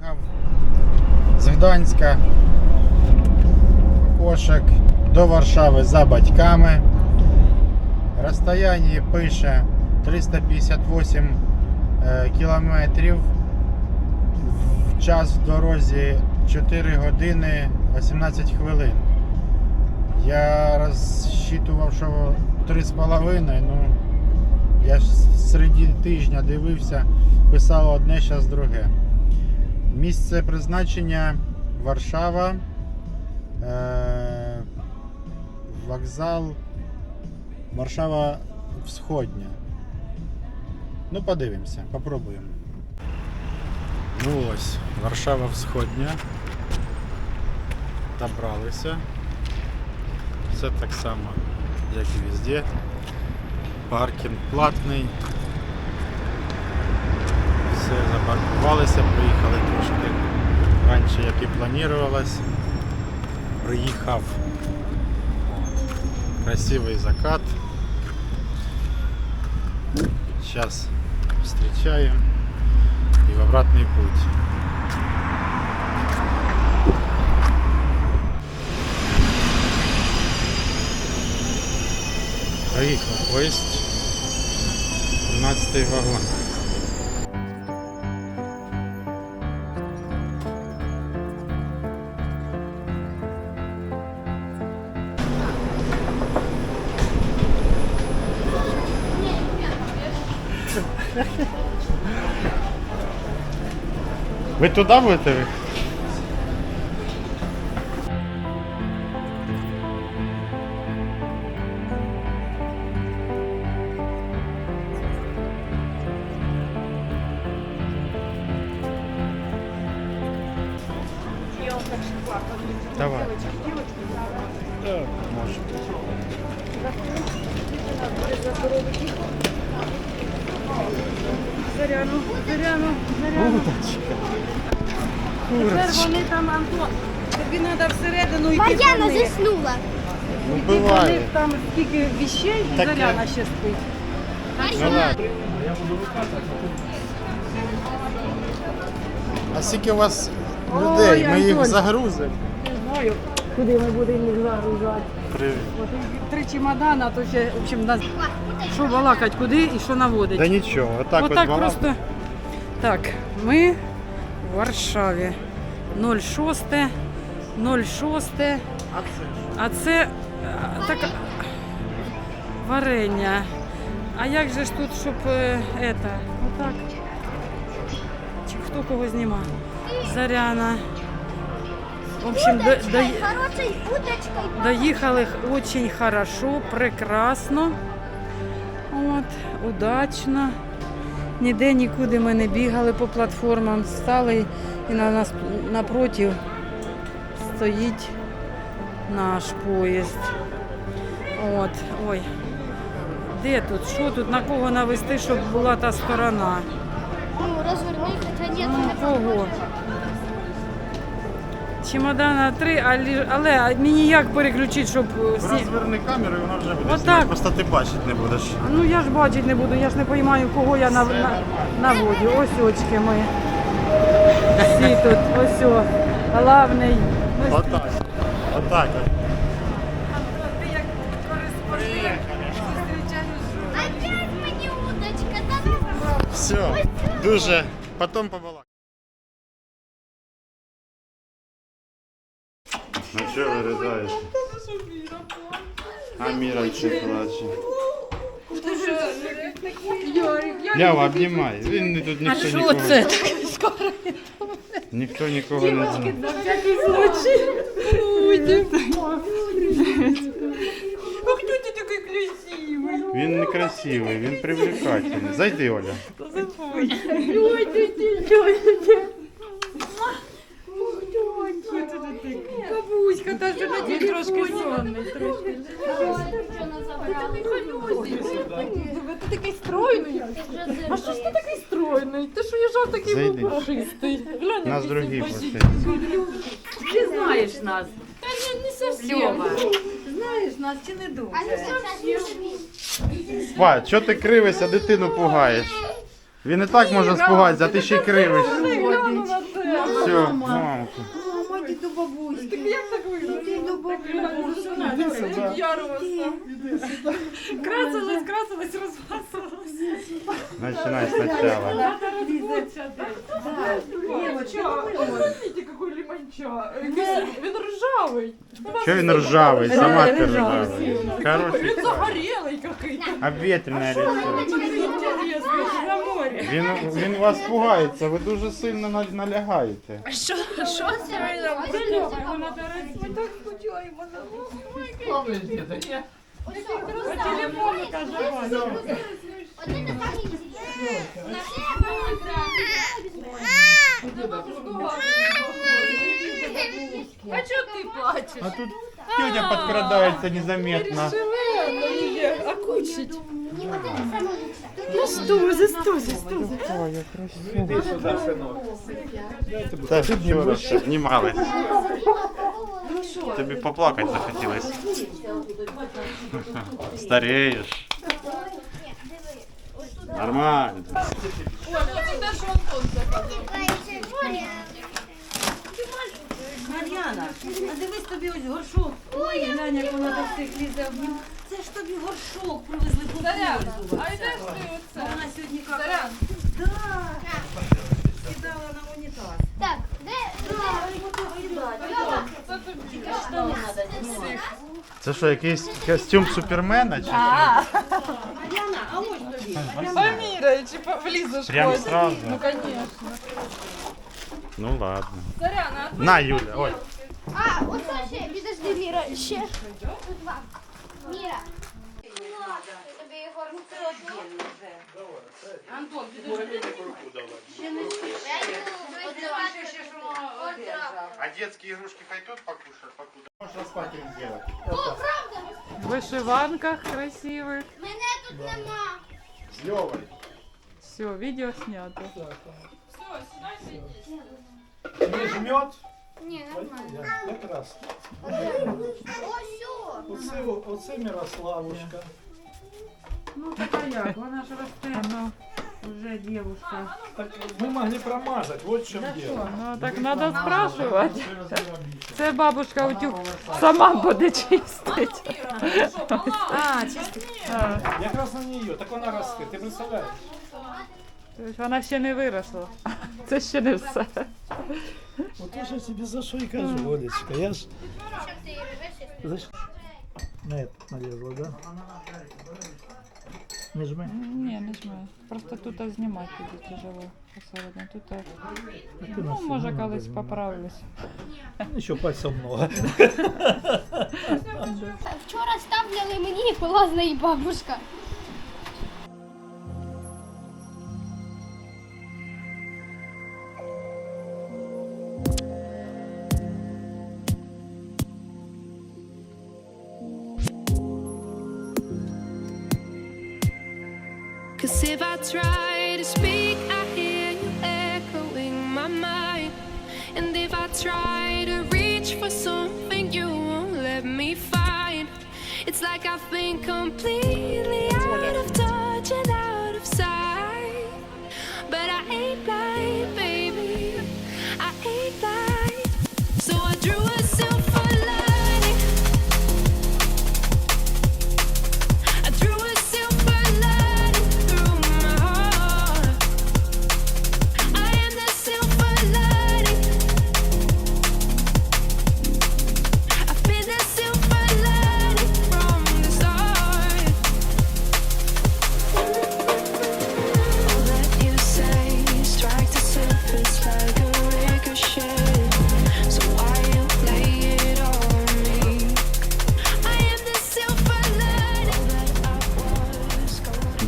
Їхав з Гданська кошик до Варшави за батьками. Розстояння пише 358 е, кілометрів. В час в дорозі 4 години 18 хвилин. Я розчитував, що 3,5, ну я ж серед тижня дивився, писало одне, зараз друге. Місце призначення Варшава. Е, вокзал Варшава Всходня. Ну, подивимося, попробуємо. Ну ось, Варшава Всходня. Добралися. Все так само, як і везде. Паркінг платний. Все, запаркувалися, приїхали трошки раніше, як і планувалось. Приїхав красивий закат. Сейчас встречаем и в обратный путь. Проїхав поїзд 17 вагон. Ви туди будете? Давай. Так, може. Заряну, заряну, заряну. Удочка. Тепер вони там, Антон, тобі треба всередину йти. Мар'яна до них. заснула. Ну них, буває. там скільки віщей, Так, Заряна ще спить. Ладно. А скільки у вас людей? Ой, Ми їх Антон. загрузимо. Не знаю, куди ми будемо їх загружати. Привіт. От і три чемодана, то ще, в общем, нас... що балакать, куди і що наводить. Да нічого, отак от Отак балак- просто. Так, ми в Варшаві. 06, 06. А це е, так, варення. А як же ж тут, щоб е, это, отак? Чи хто кого знімає? Заряна. В общем, до, до, доїхали очень хорошо, прекрасно. От, удачно. Ніде нікуди ми не бігали по платформам, стали і на нас напротив стоїть наш поїзд. От, ой. Де тут? Що тут? На кого навести, щоб була та сторона? Ну, разверни, хотя нет, Ну, не кого? Чемодана три, але, але мені як переключити, щоб е, всі. Розверни камеру і вона вже буде Отак. знімати, просто ти бачити не будеш. Ну я ж бачити не буду, я ж не розумію, кого я нав... на... наводю. Ось очки ми. Всі тут, ось о. Главний. Ну, Отак. Отак. от. Ти як кореспондент зустрічаєш. Опять мне удочка, да ну. Все, дуже. Потім побалак. Ну що ви ридаєте? А Міра ще плаче. Лява, обнімай. Він не тут ніхто нікого. Ніхто нікого не знає. На всякий случай. Ти такий красивий. Він не красивий, він привлекательний. Зайди, Оля. Бабуська, та ж на тебе трошки сонний. Ти такий стройний. А що ж ти такий стройний? Ти що їжджав такий Зайди. Глянь, Нас другі пошли. Ти знаєш нас, Та ні, не совсем. Льова. Знаєш нас чи не дуже? А сейчас не Па, що ти кривишся, дитину пугаєш? Він і так може спугатися, а ти ще й кривишся. Гляну на тебе. Все, мамка. Бабусі. Так як так Іди до бабусі. Красилась, красилась, розмазалась. Начинай спочатку. Надо розмочати. Смотрите, какой лимонча. Він ржавий. Че він ржавий? Сама ти ржавий. Хороший. Він загорелий какой-то. Обветренне лицо. На. Він, він вас пугається, ви дуже сильно на- налягаєте. Його надо розмочати. Телефон каже. Оце не так На А чого ти плачеш? А тут тетя підкрадається незаметно. А кучить. Оце не саме лучше. Ой, красиво. Та вчора ще знімали. Тобі поплакати захотілося. Стареєш. Нормально. Мар'яна, а дивись тобі ось горшок. Ой, глянь, як вона до всіх лізе обнім. Це ж тобі горшок привезли попользуватися. А йдеш ти оце? Вона сьогодні як... Заряд. Да. Кидала на унітаз. Так, де? Це тобі. Штани треба знімати. Це що, якийсь костюм супермена? Чи що? Мар'яна, а ось тобі. Поміряй, чи влізеш Прям ходиш? сразу? Ну, конечно. Ну ладно. Заряна, а На, Юля, ой. А, оце ще, підожди, Міра, ще. Тут два. Міра. Тобі, Єгор, ну це одно. Антон, підожди. Ще не спіши. Я йду, Ось ось давай ще, ще, що вона От одержав. А детские игрушки хай тут покушать, покуда. Можешь распакин сделать. О, правда? В вишиванках красивих. Мене тут нема. С Левой. Все, відео знято. Не жмет? Ні, нормально. Якраз. Ось. Оце, оце Мирославушка. Ну така як, вона ж росте. Ну, вже дівушка. Так мы могли промазать, вот в чем дело. Ну так треба спрашувати. Це бабушка утюг сама буде чистити. А, чисто. Якраз на нее, так вона росте, ти представляєш? тобто Вона ще не виросла. Це ще не все. Вот я ж тебе за що і кажу, Олечка, я ж... Що ти її рвеш? За що? На это налезла, да? Не жми. Ні, не жми. Просто тут знімати тоді тяжело посередині. Тут, А ти ну, нас може, не колись надо поправлюсь. знімати. Ще пальців много. Вчора ставляли мені і полазна і бабушка. Cause if I try to speak, I hear you echoing my mind. And if I try to reach for something you won't let me find, it's like I've been completely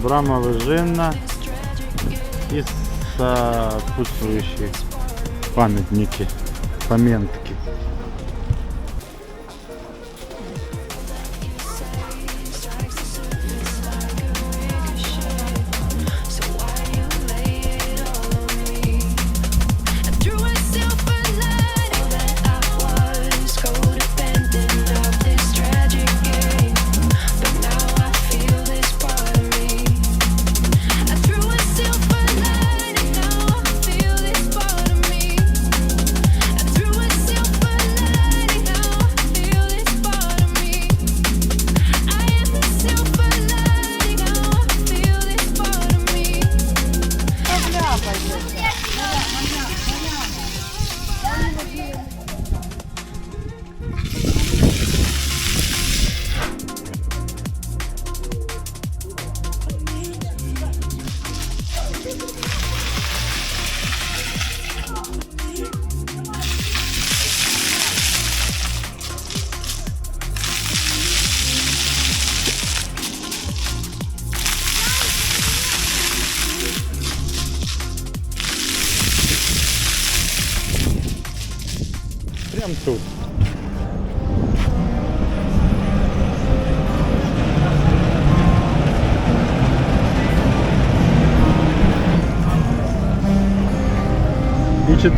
Брама лежинна і сопутствующие памятники, поментки.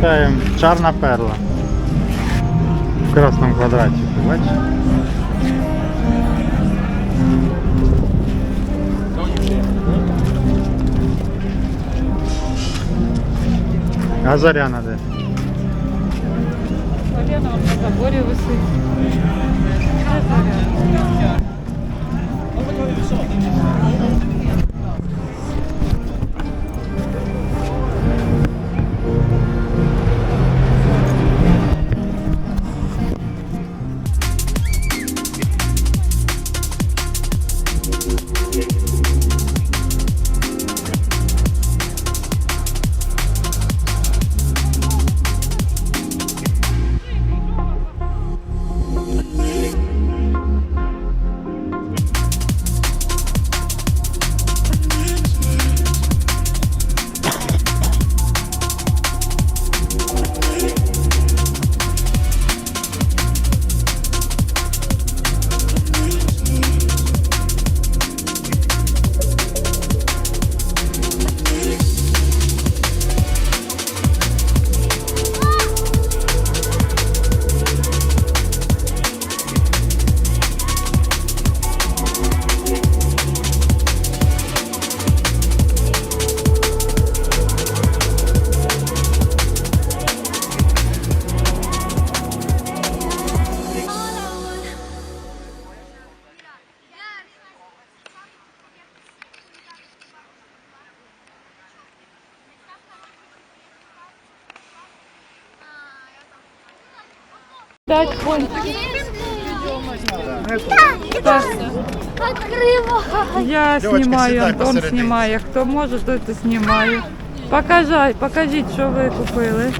І Чарна перла. В красному квадратику, бачиш? А Заряна де? Вон на заборі висить. Де Заряна? Знімаю, сідай Антон знімає. Хто може, той то знімає. Покажай, покажіть, що ви купили.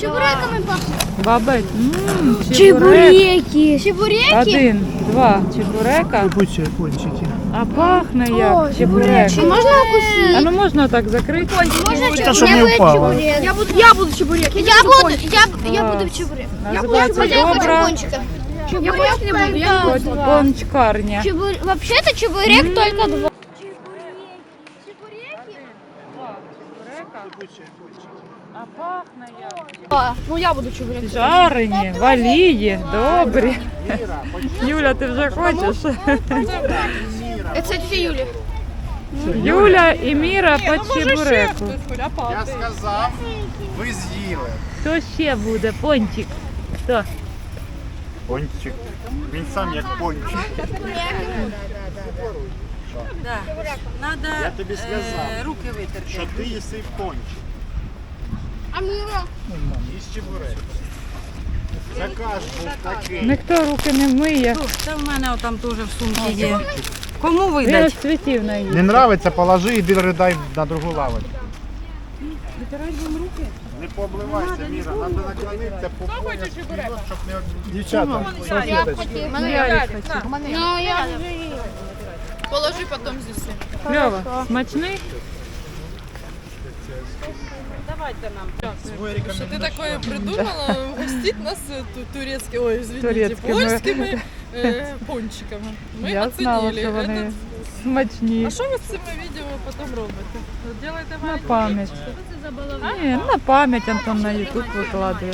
Чебуреками пахнет. Бабець, ммм, чебурек. Чебуреки. Чебуреки? Один, два чебурека, Будьте кончики. а пахне як чебурек. Можно укусить? А ну можна так закрити? Можно Та щоб не впало. Я буду, я буду чебурек. Я, буду, я, я буду чебурек. Називається Я хочу добра. Я больше не буду. Я буду. кончкарня. Чебур... Вообще-то чебурек только два. А пахне як? А, ну я буду чебурек. Жарені, валії, добрі. Юля, ти вже хочеш? Это тетя Юля. Юля і Міра по чебуреку. Я сказав, ви з'їли. Хто ще буде? Пончик. Хто? Пончик. Він сам як пончик. Надо Я тобі сказав, руки витерти. що ти їси пончик. А Мира? Із чебурек. Заказ був такий. Ніхто руки не миє. Це в мене отам теж в сумці є. Кому Він видать? цвітів на Не нравиться, положи і дай на другу лавочку. Не пообливайся, Міра, треба наклонитися по пояс щоб не. Дівчата, салфеточки. Ну, я Положи потом здесь. Льова, смачний? Что ты такое придумала? Угостить нас э, ту- турецкими, ой, извините, Турецкими. польскими э, пончиками. Ми Я знала, оцінили. що вони Этот- смачні. А що ви з цими відео потім робите? Делаєте На маленькі пам'ять. Ні, на пам'ять Антон на Ютуб викладує.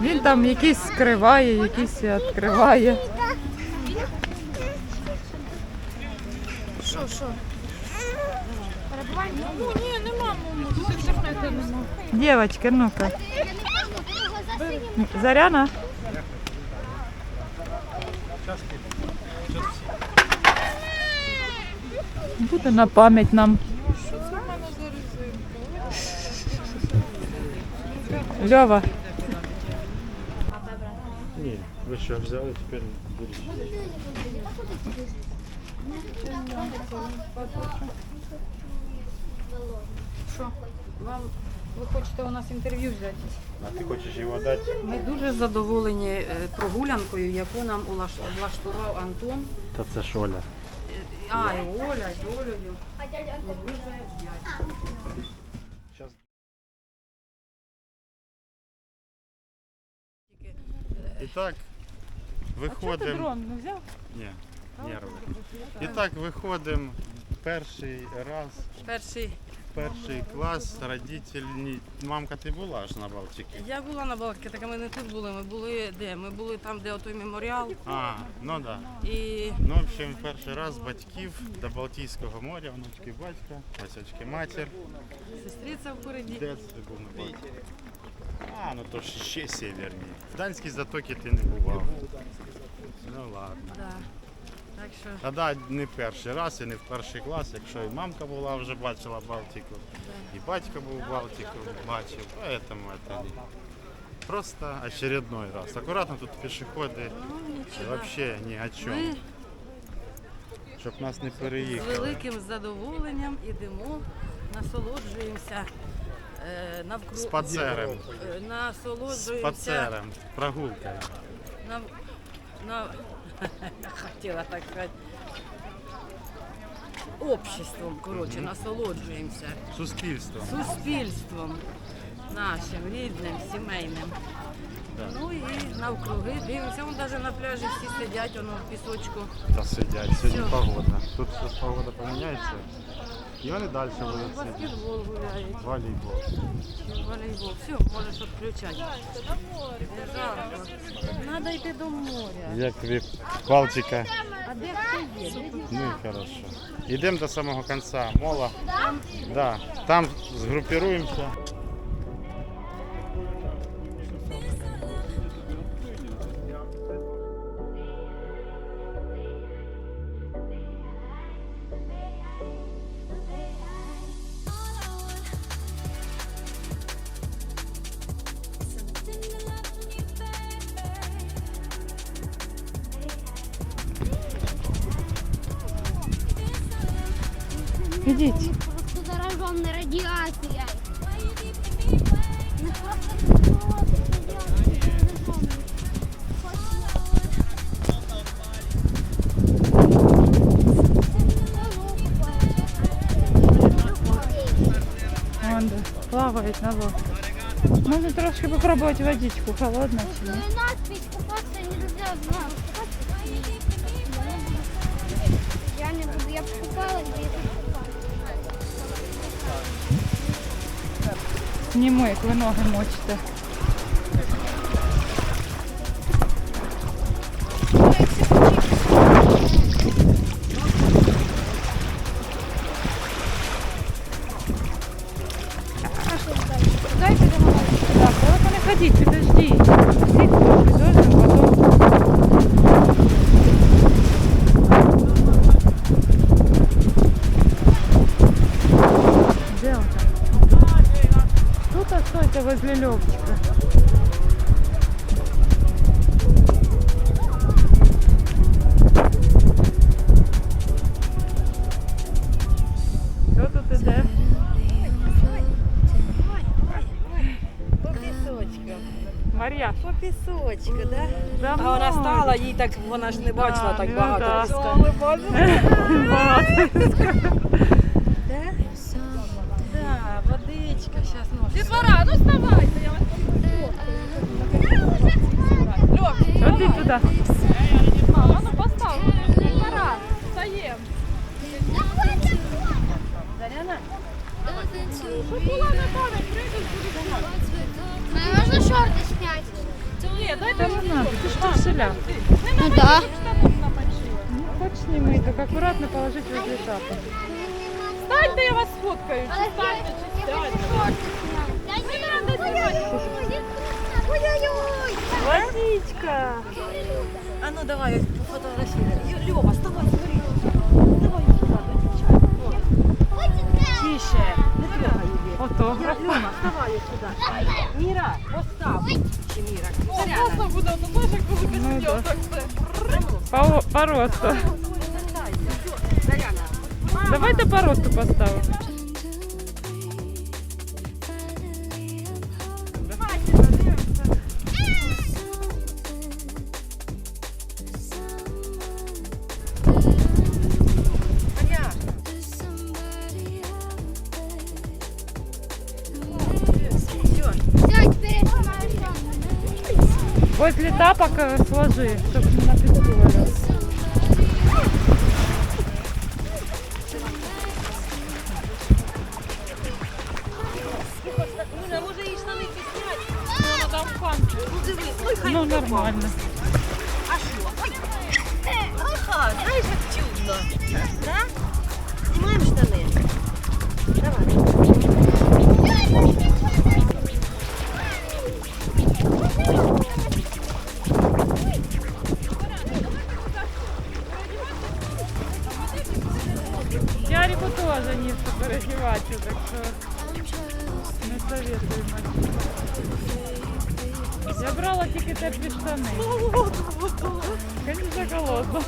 Він там якісь скриває, якісь відкриває. Що, що? Ну ні, нема, ну, тут інтернету нема. Дівчатки, ну-ка. Заряна? Буде на пам'ять нам. Що це в мене за резинка? Льова, Ні, ви що, взяли, тепер будете. Вам ви хочете у нас інтерв'ю взяти? А ти хочеш його дати? Ми дуже задоволені е, прогулянкою, яку нам улаш- влаштував Антон. Та це ж Оля. А, і Оля, і Олею. А? Дуже вдячні. І так, виходимо. дрон не взяв? Ні, нерви. І так виходимо перший раз, Перший. перший клас, родителі. Мамка, ти була аж на Балтиці? Я була на Балтиці, так ми не тут були. Ми були де? Ми були там, де отой меморіал. А, ну так. Да. І Ну, в общем, перший раз батьків до Балтійського моря, внучки батька, Васячки матір. сестриця впереді. Де це був на Балтиці? А, ну то ж ще северні. В Данській затокі ти не бував. Ну ладно. Да. Так що Тоді не перший раз і не в перший клас, якщо і мамка була вже бачила Балтику, і батько був Балтику, бачив, поэтому это не. Просто очередной раз. Аккуратно тут пішоходи вообще ні о чому. Щоб нас не переїхали. з великим задоволенням ідемо, насолоджуємося е, навкруг. З пацерем. е, З Насолоджуємося пацерем. Прогулкою. на, на хотіла так сказати. Обществом, коротше, насолоджуємося. Суспільством. суспільством нашим, рідним, сімейним. Ну і навкруги дивимося, вон навіть на пляжі всі сидять, воно в пісочку. Та сидять. Сьогодні Всьо. погода. Тут погода поміняється. І вони далі будуть. Баскетбол гуляють, Волейбол. волейбол. Все, можеш відключати. Не жарко. Треба йти до моря. Як тобі палчика? А де хто є? Ну і хорошо. Йдемо до самого кінця мола. Да. Там згрупіруємося. Ідіть. Просто зараженный радиацией. Не просто приколоты, радиацией зараженный. Вон, да, плавають на лодці. Можна трошки попробувати водичку, холодна чи ні? Ну, надпись купаться нельзя, знаю. Я не буду, я покупалась, где это Знімо, як ви ноги мочите. Не бачила так ну багато. Да, водичка, зараз ножки. Дітвора, ну вставайте, я вас Льох, Ходи туди. мама, ну постав. Дітвора, встаєм. Заряна? А можно шорты снять? Ні, дайте не ти ж. Ну сними, так акуратно положить возле тапа. Встаньте, я вас сфоткаю. Чи встаньте, чи сядьте. Ой-ой-ой! Водичка. А ну давай, пофотографируй. Льова, вставай, смотри. Давай сюда, дівчатка. Тише, не трогай її. Фотограф. Льова, вставай сюди. Міра, постав. Чи Міра? Заряна. Класно буде, ну знаєш, як коли Ну, без да. так все. По, по росту. Давайте по росту поставимо. Возле тапок э, сложи, чтобы Тоже не переодеваться, так что не советую. Я брала тільки теплі штани. Конечно, голодно.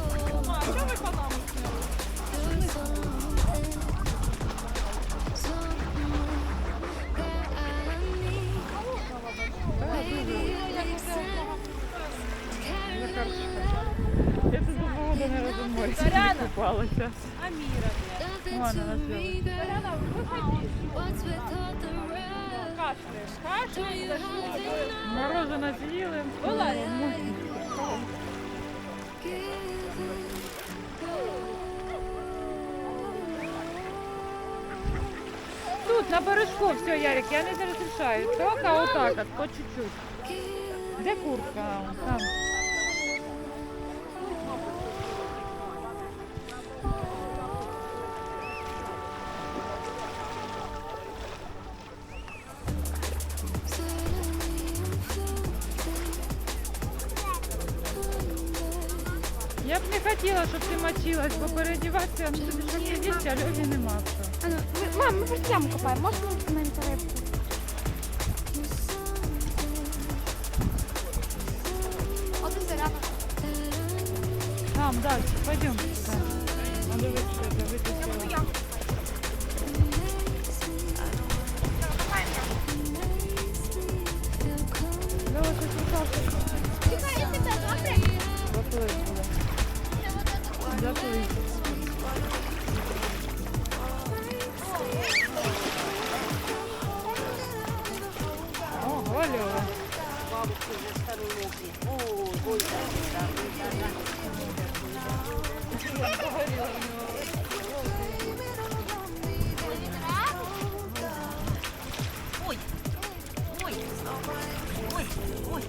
Я тут до погоди не розумію, Вон она Мороженое з'їли. Тут на бережку все, Ярик, я не разрешаю. Только вот так вот, по чуть-чуть. Где куртка? Там. Мочилась, бо переодіватися, ну тобі що сидіти, а Льові нема. А ну, мам, ми просто яму копаємо. Можна Ого, Лёва. Бабушки вже староногі. Ой, ой, Ой, ой, ой, ой.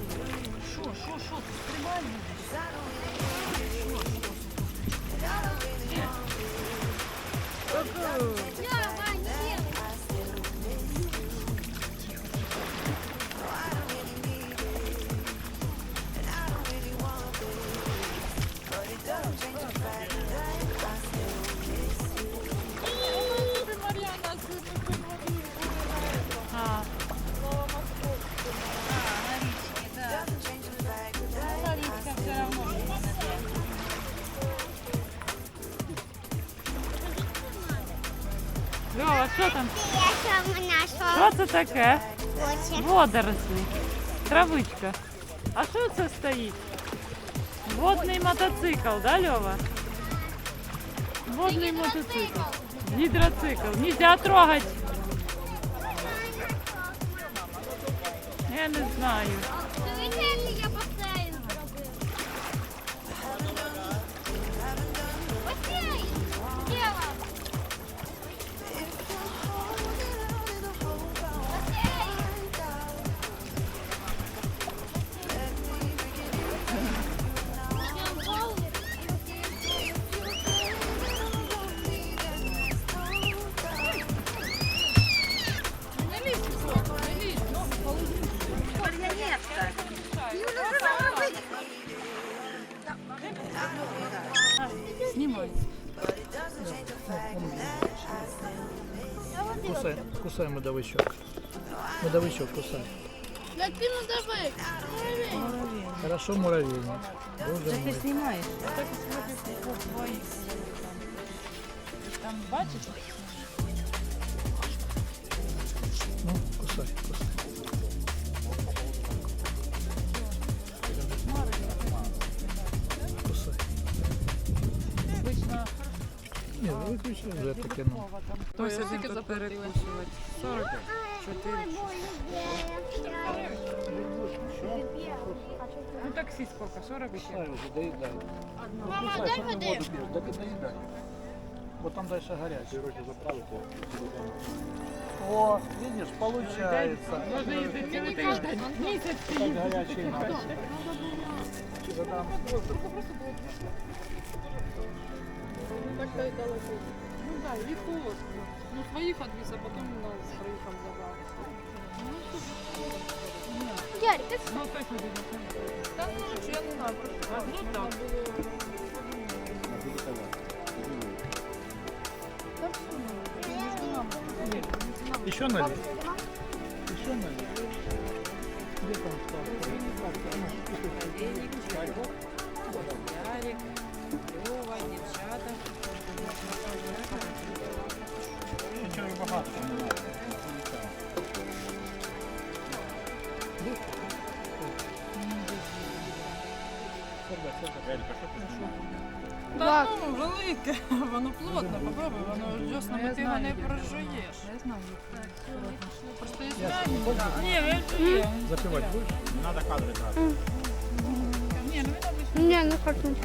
Що, що, що, ти стрибай будеш? Лёва, що там? Що це таке? Водорослі. Травичка. А що це стоїть? Водний мотоцикл, да, Льова? Водний мотоцикл. Гидроцикл. Нельзя трогать. Я не знаю. Снимай. Кусай, кусай медовичок. Медовичок кусай. Да ти ну давай! Хорошо, муравейник. Боже мой. знімаєш? Так по твоїх. Там бачиш? Вже таке, ну. Хтось один тут перекусувати. 40. Ну таксі скільки? 40 ще? Доедай. Мама, дай води. Да ты доедай. Вот там дальше горячий. О, видишь, получается. Їздити цілий тиждень. Місяць Так горячий надо. Задам Ну так дай далеко. Ну да, і холодно. Ну своїх відвіз, а потім нас з приїхав забрав. Ярик, ти Ну точно буде. Та ну, я не знаю, просто Ну так. Еще налей. Еще налей. Где там Ярик, Та ну, велике, воно плотно, попробуй, воно дьоснами ти його не прожуєш. Я знаю. Просто я знаю. Ні, я жує. Запивать будеш? Не треба кадри брати. Ні, ну він обичний. Ні, не хочу.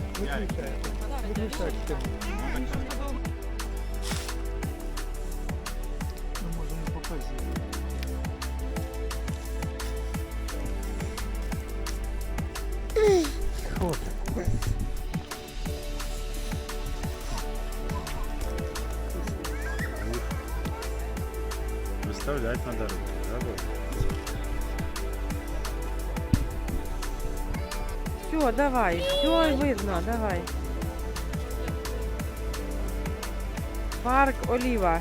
Выключай. Давай, все видно, давай. Парк Оліва.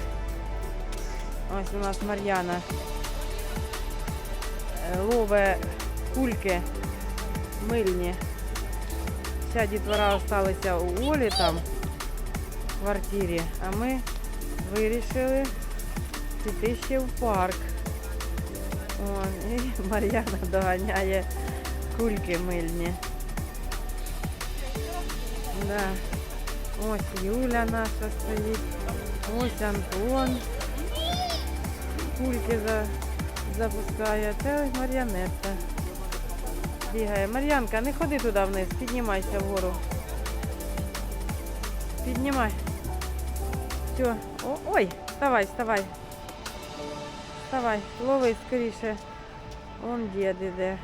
Ось у нас Мар'яна. Е, Лове кульки мильні. Вся дітвора залишилася у Олі там в квартирі, а ми вирішили піти ще в парк. О, і Мар'яна доганяє кульки мильні. Да. Ось Юля наша стоїть. Ось Антон. Кульки за, запускає. Це ось Мар'янетта. Бігає. Мар'янка, не ходи туди вниз, піднімайся вгору. Піднімай. Все. О, ой, вставай, вставай. Вставай, лови скоріше. Он дід іде.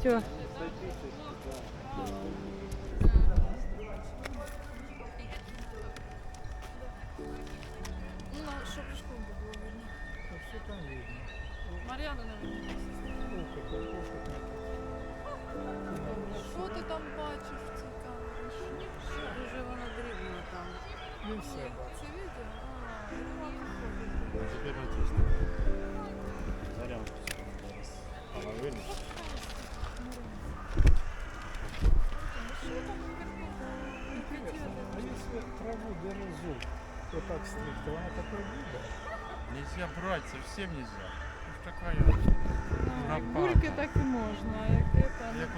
Все. там бачиш в цій камері? Дуже воно дрібно там. Не все. Це відео? А, ну, Забирайтесь. Зарядку зараз. Половину. А если траву березу, вот так стриг, то она такой будет? Нельзя брать, совсем нельзя. Уж такая. Ну, як кульки так і можна, а як це, Як